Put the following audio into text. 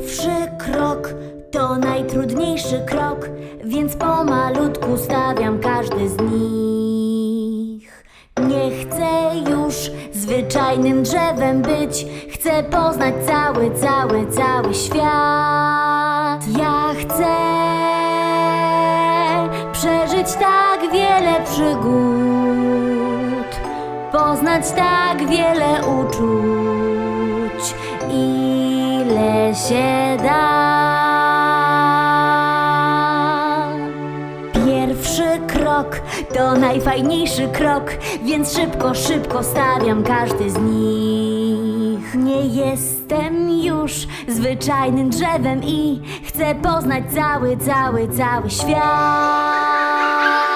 Pierwszy krok to najtrudniejszy krok, więc pomalutku stawiam każdy z nich. Nie chcę już zwyczajnym drzewem być, chcę poznać cały, cały, cały świat. Ja chcę przeżyć tak wiele przygód, poznać tak wiele uczuć, się da. Pierwszy krok to najfajniejszy krok, więc szybko, szybko stawiam każdy z nich. Nie jestem już zwyczajnym drzewem i chcę poznać cały, cały, cały świat.